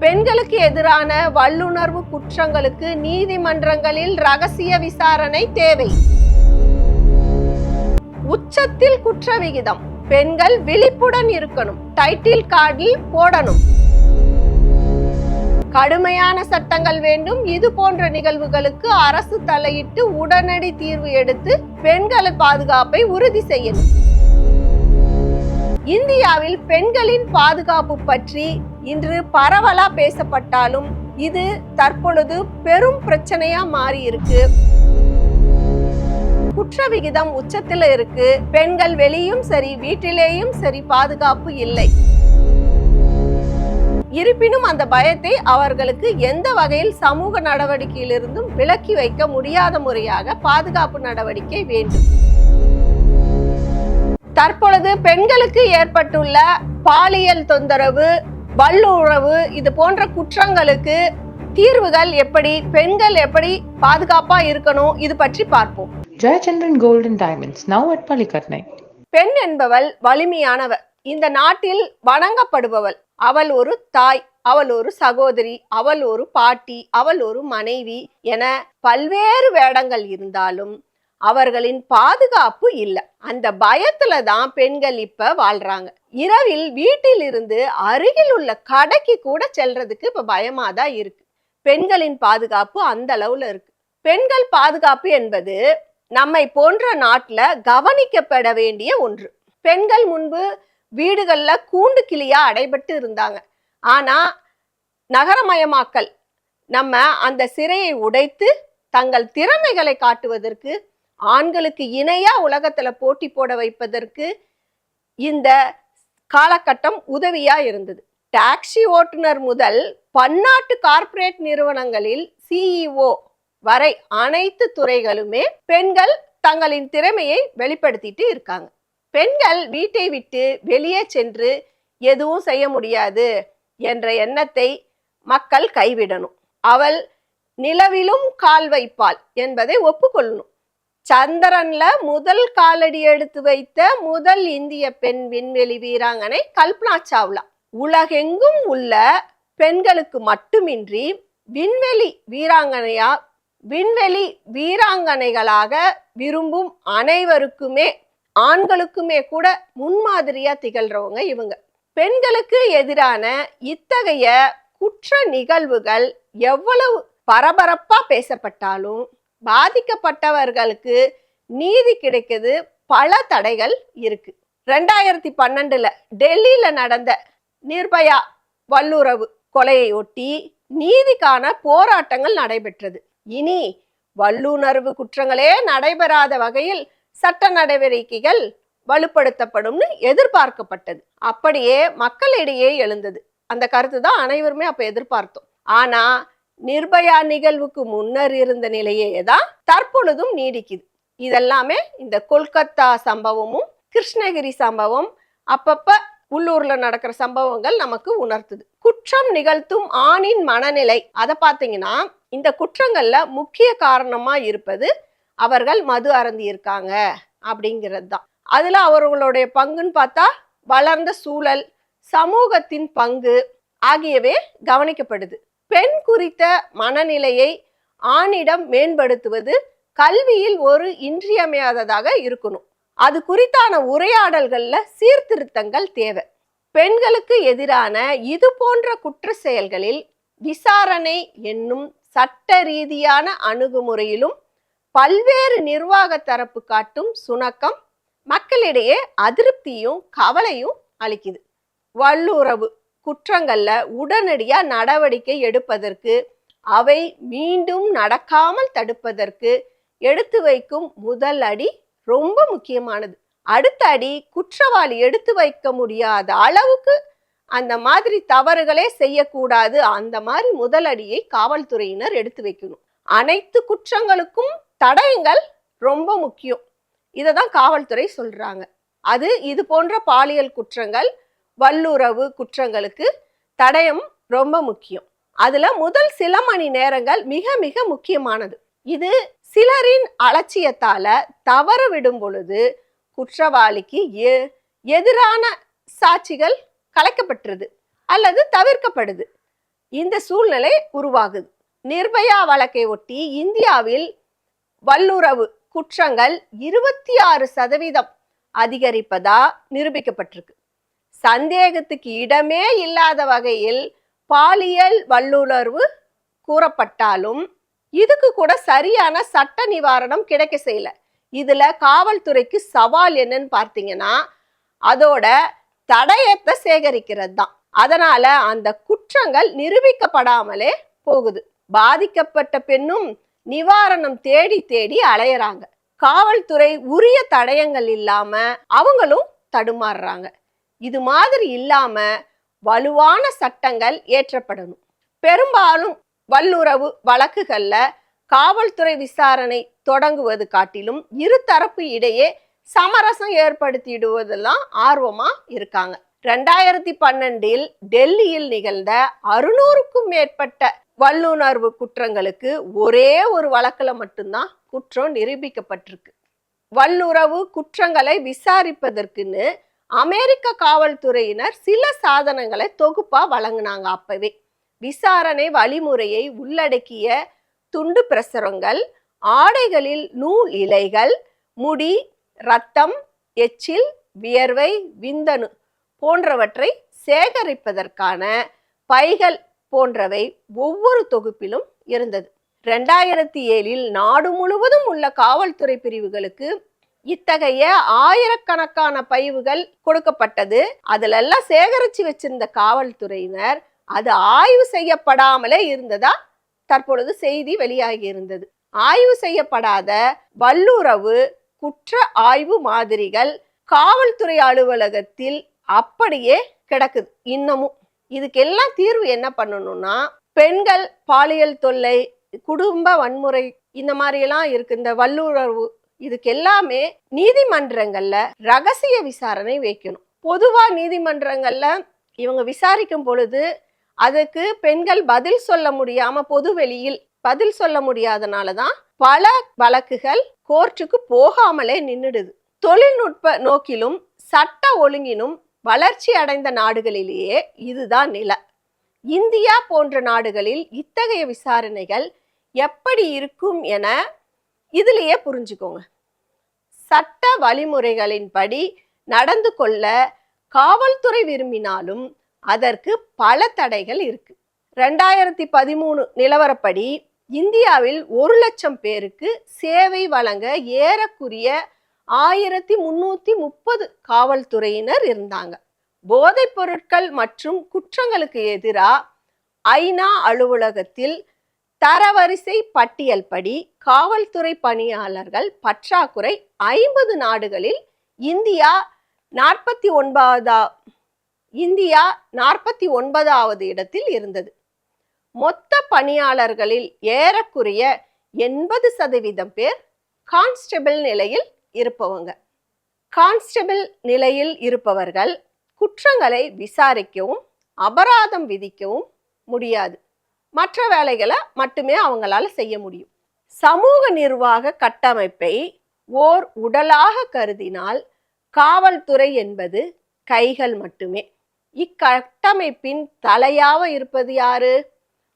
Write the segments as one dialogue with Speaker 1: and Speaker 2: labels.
Speaker 1: பெண்களுக்கு எதிரான வல்லுணர்வு குற்றங்களுக்கு நீதிமன்றங்களில் ரகசிய விசாரணை தேவை. உச்சத்தில் குற்ற விகிதம். பெண்கள் விழிப்புடன் இருக்கணும். டைட்டில் கார்டில் போடணும். கடுமையான சட்டங்கள் வேண்டும். இது போன்ற நிகழ்வுகளுக்கு அரசு தலையிட்டு உடனடி தீர்வு எடுத்து பெண்கள் பாதுகாப்பை உறுதி செய்யணும். இந்தியாவில் பெண்களின் பாதுகாப்பு பற்றி இன்று பரவலா பேசப்பட்டாலும் இது தற்பொழுது பெரும் பிரச்சனையா மாறி இருக்கு. குற்ற விகிதம் உச்சத்தில் இருக்கு. பெண்கள் வெளியும் சரி வீட்டிலேயும் சரி பாதுகாப்பு இல்லை. இருப்பினும் அந்த பயத்தை அவர்களுக்கு எந்த வகையில் சமூக நடவடிக்கையிலிருந்தும் விலக்கி வைக்க முடியாத முறையாக பாதுகாப்பு நடவடிக்கை வேண்டும். தற்பொழுது பெண்களுக்கு ஏற்பட்டுள்ள பாலியல் தொந்தரவு வல்லுறவு இது போன்ற குற்றங்களுக்கு தீர்வுகள் எப்படி பெண்கள் எப்படி பாதுகாப்பா இருக்கணும் இது பற்றி பார்ப்போம்.
Speaker 2: Gold and Diamonds, now at Palikatnai.
Speaker 1: பெண் என்பவள் வலிமையானவள். இந்த நாட்டில் வணங்கப்படுபவள். அவள் ஒரு தாய் அவள் ஒரு சகோதரி அவள் ஒரு பாட்டி அவள் ஒரு மனைவி என பல்வேறு வேடங்கள் இருந்தாலும் அவர்களின் பாதுகாப்பு இல்லை. அந்த பயத்துல தான் பெண்கள் இப்ப வாழ்றாங்க. இரவில் வீட்டில் இருந்து அருகில் உள்ள கடைக்கு கூட செல்றதுக்கு இப்ப பயமா தான் இருக்கு. பெண்களின் பாதுகாப்பு அந்த அளவுல இருக்கு. பெண்கள் பாதுகாப்பு என்பது நம்மை போன்ற நாட்டுல கவனிக்கப்பட வேண்டிய ஒன்று. பெண்கள் முன்பு வீடுகள்ல கூண்டு கிளியா அடைபட்டு இருந்தாங்க. ஆனா நகரமயமாக்கல் நம்ம அந்த சிறையை உடைத்து தங்கள் திறமைகளை காட்டுவதற்கு ஆண்களுக்கு இணையா உலகத்துல போட்டி போட வைப்பதற்கு இந்த காலகட்டம் உதவியா இருந்தது. டாக்ஸி ஓட்டுநர் முதல் பன்னாட்டு கார்ப்பரேட் நிறுவனங்களில் சிஇஓ வரை அனைத்து துறைகளுமே பெண்கள் தங்களின் திறமையை வெளிப்படுத்திட்டு இருக்காங்க. பெண்கள் வீட்டை விட்டு வெளியே சென்று எதுவும் செய்ய முடியாது என்ற எண்ணத்தை மக்கள் கைவிடணும். அவள் நிலவிலும் கால் வைப்பாள் என்பதை ஒப்புக்கொள்ளணும். சந்திரன்ல முதல் காலடி எடுத்து வைத்த முதல் இந்திய பெண் விண்வெளி வீராங்கனை கல்பனா சாவ்லா. உலகெங்கும் உள்ள பெண்களுக்கு மட்டுமின்றி விண்வெளி வீராங்கனையா விண்வெளி வீராங்கனைகளாக விரும்பும் அனைவருக்குமே ஆண்களுக்குமே கூட முன்மாதிரியா திகழ்றவங்க இவங்க. பெண்களுக்கு எதிரான இத்தகைய குற்ற நிகழ்வுகள் எவ்வளவு பரபரப்பா பேசப்பட்டாலும் பாதிக்கப்பட்டவர்களுக்கு நீதி கிடைக்கிறது பல தடைகள் இருக்கு. ரெண்டாயிரத்தி பன்னெண்டுல டெல்லியில நடந்த நிர்பயா வல்லுறவு கொலையை ஒட்டி நீதிக்கான போராட்டங்கள் நடைபெற்றது. இனி வல்லுணர்வு குற்றங்களே நடைபெறாத வகையில் சட்ட நடவடிக்கைகள் வலுப்படுத்தப்படும்னு எதிர்பார்க்கப்பட்டது. அப்படியே மக்களிடையே எழுந்தது. அந்த கருத்து தான் அனைவருமே அப்ப எதிர்பார்த்தோம். ஆனா நிர்பயா நிகழ்வுக்கு முன்னர் இருந்த நிலையே தான் தற்பொழுதும் நீடிக்குது. இதெல்லாமே இந்த கொல்கத்தா சம்பவமும் கிருஷ்ணகிரி சம்பவம் அப்பப்ப உள்ளூர்ல நடக்கிற சம்பவங்கள் நமக்கு உணர்த்துது. குற்றம் நிகழ்த்தும் ஆணின் மனநிலை அதை பார்த்தீங்கன்னா இந்த குற்றங்கள்ல முக்கிய காரணமா இருப்பது அவர்கள் மது அருந்தி இருக்காங்க அப்படிங்கிறது தான். அதுல அவர்களுடைய பங்குன்னு பார்த்தா வளர்ந்த சூழல் சமூகத்தின் பங்கு ஆகியவை கவனிக்கப்படுது. பெண் குறித்த மனநிலையை ஆணிடம் மேம்படுத்துவது கல்வியில் ஒரு இன்றியமையாததாக இருக்கணும். அது குறித்தான உரையாடல்கள்ல சீர்திருத்தங்கள் தேவை. பெண்களுக்கு எதிரான இது போன்ற குற்ற செயல்களில் விசாரணை என்னும் சட்ட ரீதியான அணுகுமுறையிலும் பல்வேறு நிர்வாக தரப்பு காட்டும் சுணக்கம் மக்களிடையே அதிருப்தியும் கவலையும் அளிக்குது. வல்லுறவு குற்றங்களில் உடனடியாக நடவடிக்கை எடுப்பதற்கு அவை மீண்டும் நடக்காமல் தடுப்பதற்கு எடுத்து வைக்கும் முதல் அடி ரொம்ப முக்கியமானது. அடுத்த அடி குற்றவாளி எடுத்து வைக்க முடியாத அளவுக்கு அந்த மாதிரி தவறுகளே செய்யக்கூடாது. அந்த மாதிரி முதல் அடியை காவல்துறையினர் எடுத்து வைக்கணும். அனைத்து குற்றங்களுக்கும் தடயங்கள் ரொம்ப முக்கியம். இதை தான் காவல்துறை சொல்கிறாங்க அது இது போன்ற பாலியல் குற்றங்கள் வல்லுறவு குற்றங்களுக்கு தடயம் ரொம்ப முக்கியம். அதுல முதல் சில மணி நேரங்கள் மிக மிக முக்கியமானது. இது சிலரின் அலட்சியத்தால தவறு விடும் பொழுது குற்றவாளிக்கு எதிரான சாட்சிகள் கலைக்கப்பட்டுருது அல்லது தவிர்க்கப்படுது. இந்த சூழ்நிலை உருவாகுது. நிர்பயா வழக்கை ஒட்டி இந்தியாவில் வல்லுறவு குற்றங்கள் இருபத்தி ஆறு சதவீதம் அதிகரிப்பதா நிரூபிக்கப்பட்டிருக்கு. சந்தேகத்துக்கு இடமே இல்லாத வகையில் பாலியல் வல்லுணர்வு கூறப்பட்டாலும் இதுக்கு கூட சரியான சட்ட நிவாரணம் கிடைக்க செய்யல. இதுல காவல்துறைக்கு சவால் என்னன்னு பார்த்தீங்கன்னா அதோட தடயத்தை சேகரிக்கிறது தான் அதனால அந்த குற்றங்கள் நிரூபிக்கப்படாமலே போகுது. பாதிக்கப்பட்ட பெண்ணும் நிவாரணம் தேடி தேடி அலையறாங்க. காவல்துறை உரிய தடயங்கள் இல்லாம அவங்களும் தடுமாறுறாங்க. இது மாதிரி இல்லாம வலுவான சட்டங்கள் ஏற்றப்படணும். பெரும்பாலும் வல்லுறவு வழக்குகள்ல காவல்துறை விசாரணை தொடங்குவது காட்டிலும் இருதரப்பு இடையே சமரசம் ஏற்படுத்திடுவதெல்லாம் ஆர்வமா இருக்காங்க. ரெண்டாயிரத்தி பன்னெண்டில் டெல்லியில் நிகழ்ந்த அறுநூறுக்கும் மேற்பட்ட வல்லுணர்வு குற்றங்களுக்கு ஒரே ஒரு வழக்கில் மட்டும்தான் குற்றம் நிரூபிக்கப்பட்டிருக்கு. வல்லுறவு குற்றங்களை விசாரிப்பதற்குன்னு அமெரிக்க காவல்துறையினர் சில சாதனங்களை தொகுப்பா வழங்கினாங்க அப்பவே. விசாரணை வழிமுறையை உள்ளடக்கிய துண்டு பிரசுரங்கள் ஆடைகளில் நூல் இலைகள் முடி ரத்தம் எச்சில் வியர்வை விந்தணு போன்றவற்றை சேகரிப்பதற்கான பைகள் போன்றவை ஒவ்வொரு தொகுப்பிலும் இருந்தது. ரெண்டாயிரத்தி ஏழில் நாடு முழுவதும் உள்ள காவல்துறை பிரிவுகளுக்கு இத்தகைய ஆயிரக்கணக்கான பைவுகள் கொடுக்கப்பட்டது. அதிலெல்லாம் சேகரித்து வச்சிருந்த காவல்துறையினர் அது ஆய்வு செய்யப்படாமலே இருந்ததா? தற்பொழுது செய்தி வெளியாகி இருந்தது. ஆய்வு செய்யப்படாத வல்லுறவு குற்ற ஆய்வு மாதிரிகள் காவல்துறை அலுவலகத்தில் அப்படியே கிடக்குது இன்னமும். இதுக்கெல்லாம் தீர்வு என்ன பண்ணணும்னா பெண்கள் பாலியல் தொல்லை குடும்ப வன்முறை இந்த மாதிரியெல்லாம் இருக்கு. இந்த வல்லுறவு இதுக்கு எல்லாமே நீதிமன்றங்கள்ல ரகசிய விசாரணை வைக்கணும். பொதுவா நீதிமன்றங்கள்ல இவங்க விசாரிக்கும் பொழுது அதுக்கு பெண்கள் பதில் சொல்ல முடியாம பொது வெளியில் பதில் சொல்ல முடியாதனால தான் பல வழக்குகள் கோர்ட்டுக்கு போகாமலே நின்றுடுது தொழில்நுட்ப நோக்கிலும் சட்ட ஒழுங்கினும் வளர்ச்சி அடைந்த நாடுகளிலேயே இதுதான் நில. இந்தியா போன்ற நாடுகளில் இத்தகைய விசாரணைகள் எப்படி இருக்கும் என இதுலேயே புரிஞ்சுக்கோங்க. சட்ட வழிமுறைகளின்படி நடந்து கொள்ள காவல்துறை விரும்பினாலும் அதற்கு பல தடைகள் இருக்கு. ரெண்டாயிரத்தி பதிமூணு நிலவரப்படி இந்தியாவில் ஒரு லட்சம் பேருக்கு சேவை வழங்க ஏறக்குரிய ஆயிரத்தி முன்னூத்தி முப்பது காவல்துறையினர் இருந்தாங்க. போதைப் பொருட்கள் மற்றும் குற்றங்களுக்கு எதிராக ஐநா அலுவலகத்தில் தரவரிசை பட்டியல் படி காவல்துறை பணியாளர்கள் பற்றாக்குறை ஐம்பது நாடுகளில் இந்தியா நாற்பத்தி ஒன்பதா இந்தியா நாற்பத்தி ஒன்பதாவது இடத்தில் இருந்தது. மொத்த பணியாளர்களில் ஏறக்குறைய எண்பது சதவீதம் பேர் கான்ஸ்டபிள் நிலையில் இருப்பவங்க. கான்ஸ்டபிள் நிலையில் இருப்பவர்கள் குற்றங்களை விசாரிக்கவும் அபராதம் விதிக்கவும் முடியாது. மற்ற வேலைகளை மட்டுமே அவங்களால செய்ய முடியும். சமூக நிர்வாக கட்டமைப்பை ஓர் உடலாக கருதினால் காவல்துறை என்பது கைகள் மட்டுமே. இக்கட்டமைப்பின் தலையாக இருப்பது யாரு?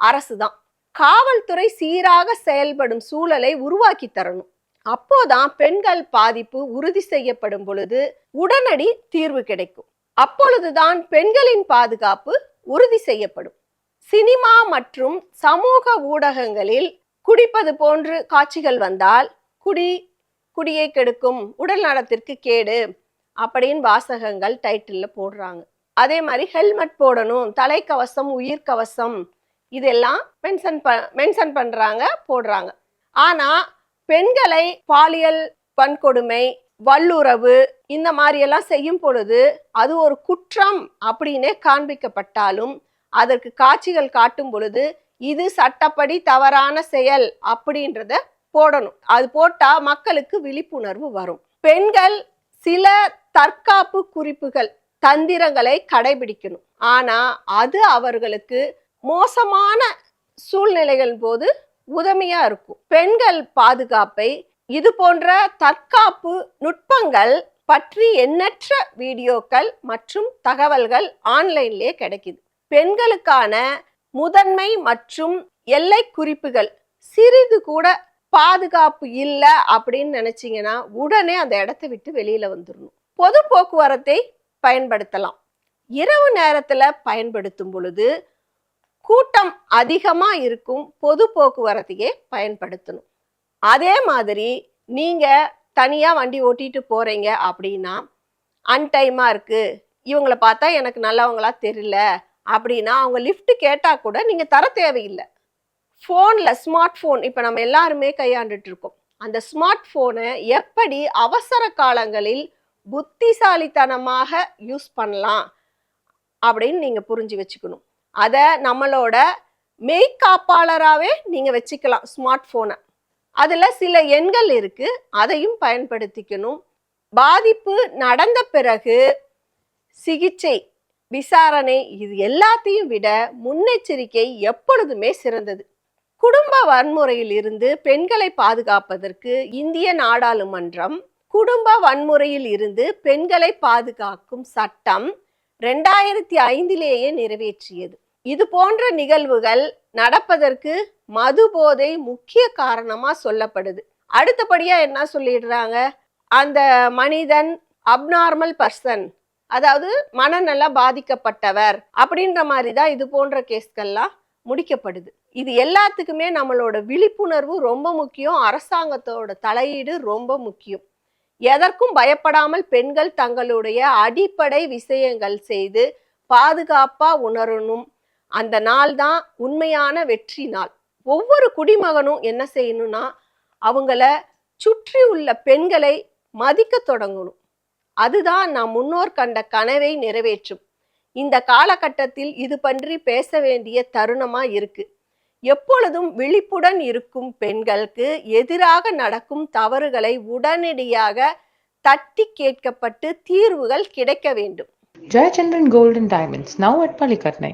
Speaker 1: அரசுதான். காவல்துறை சீராக செயல்படும் சூழலை உருவாக்கி தரணும். அப்போதான் பெண்கள் பாதிப்பு உறுதி செய்யப்படும் பொழுது உடனடி தீர்வு கிடைக்கும். அப்பொழுதுதான் பெண்களின் பாதுகாப்பு உறுதி செய்யப்படும். சினிமா மற்றும் சமூக ஊடகங்களில் குடிப்பது போன்று காட்சிகள் வந்தால் குடி குடியை கெடுக்கும் உடல் நலத்திற்கு கேடு அப்படின்னு வாசகங்கள் டைட்டிலில் போடுறாங்க. அதே மாதிரி ஹெல்மெட் போடணும் தலைக்கவசம் உயிர்கவசம் இதெல்லாம் மென்ஷன் ப மென்ஷன் பண்ணுறாங்க போடுறாங்க. ஆனால் பெண்களை பாலியல் வன்கொடுமை வல்லுறவு இந்த மாதிரியெல்லாம் செய்யும் பொழுது அது ஒரு குற்றம் அப்படின்னே காண்பிக்கப்பட்டாலும் அதற்கு காட்சிகள் காட்டும் பொழுது இது சட்டப்படி தவறான செயல் அப்படின்றத போடணும். அது போட்டா மக்களுக்கு விழிப்புணர்வு வரும். பெண்கள் சில தற்காப்பு குறிப்புகள் தந்திரங்களை கடைபிடிக்கணும். ஆனா அது அவர்களுக்கு மோசமான சூழ்நிலைகள் போது உதவியா இருக்கும். பெண்கள் பாதுகாப்பை இது போன்ற தற்காப்பு நுட்பங்கள் பற்றி எண்ணற்ற வீடியோக்கள் மற்றும் தகவல்கள் ஆன்லைன்லேயே கிடைக்குது. பெண்களுக்கான முதன்மை மற்றும் எல்லை குறிப்புகள். சிறிது கூட பாதுகாப்பு இல்லை அப்படின்னு நினைச்சிங்கன்னா உடனே அந்த இடத்த விட்டு வெளியில வந்துடணும் பொது போக்குவரத்தை பயன்படுத்தலாம். இரவு நேரத்தில் பயன்படுத்தும் பொழுது கூட்டம் அதிகமாக இருக்கும் பொது போக்குவரத்தையே பயன்படுத்தணும். அதே மாதிரி நீங்கள் தனியாக வண்டி ஓட்டிகிட்டு போகிறீங்க அப்படின்னா அன்டைமாக இருக்குது இவங்களை பார்த்தா எனக்கு நல்லவங்களா தெரியல அப்படின்னா அவங்க லிஃப்ட் கேட்டால் கூட நீங்கள் தர தேவையில்லை. ஃபோனில் ஸ்மார்ட் ஃபோன் இப்போ நம்ம எல்லாருமே கையாண்டுட்டு இருக்கோம் அந்த ஸ்மார்ட் ஃபோனை எப்படி அவசர காலங்களில் புத்திசாலித்தனமாக யூஸ் பண்ணலாம் அப்படின்னு நீங்கள் புரிஞ்சு வச்சுக்கணும். அதை நம்மளோட மெய்காப்பாளராகவே நீங்கள் வச்சுக்கலாம் ஸ்மார்ட் ஃபோனை. அதில் சில எண்கள் இருக்குது அதையும் பயன்படுத்திக்கணும். பாதிப்பு நடந்த பிறகு சிகிச்சை விசாரணை இது எல்லாத்தையும் விட முன்னெச்சரிக்கை எப்பொழுதுமே சிறந்தது. குடும்ப வன்முறையில் இருந்து பெண்களை பாதுகாப்பதற்கு இந்திய நாடாளுமன்றம் குடும்ப வன்முறையில் இருந்து பெண்களை பாதுகாக்கும் சட்டம் ரெண்டாயிரத்தி ஐந்திலேயே நிறைவேற்றியது. இது போன்ற நிகழ்வுகள் நடப்பதற்கு மது போதை முக்கிய காரணமா சொல்லப்படுது. அடுத்தபடியா என்ன சொல்லிடுறாங்க? அந்த மனிதன் அப்நார்மல் பர்சன் அதாவது மனநல பாதிக்கப்பட்டவர் அப்படின்ற மாதிரி தான் இது போன்ற கேஸ்கள்லாம் முடிக்கப்படுது. இது எல்லாத்துக்குமே நம்மளோட விழிப்புணர்வு ரொம்ப முக்கியம். அரசாங்கத்தோட தலையீடு ரொம்ப முக்கியம். எதற்கும் பயப்படாமல் பெண்கள் தங்களுடைய அடிப்படை விஷயங்கள் செய்து பாதுகாப்பா உணரணும். அந்த நாள் தான் உண்மையான வெற்றி நாள். ஒவ்வொரு குடிமகனும் என்ன செய்யணும்னா அவங்கள சுற்றி உள்ள பெண்களை மதிக்க தொடங்கணும். அதுதான் நம் முன்னோர் கண்ட கனவை நிறைவேற்றும். இந்த காலகட்டத்தில் இது பற்றி பேச வேண்டிய தருணமா இருக்கு. எப்பொழுதும் விழிப்புடன் இருக்கும் பெண்களுக்கு எதிராக நடக்கும் தவறுகளை உடனடியாக தட்டி கேட்கப்பட்டு தீர்வுகள் கிடைக்க வேண்டும்.
Speaker 2: Jayachandran golden diamonds now at பள்ளிக்கட்னை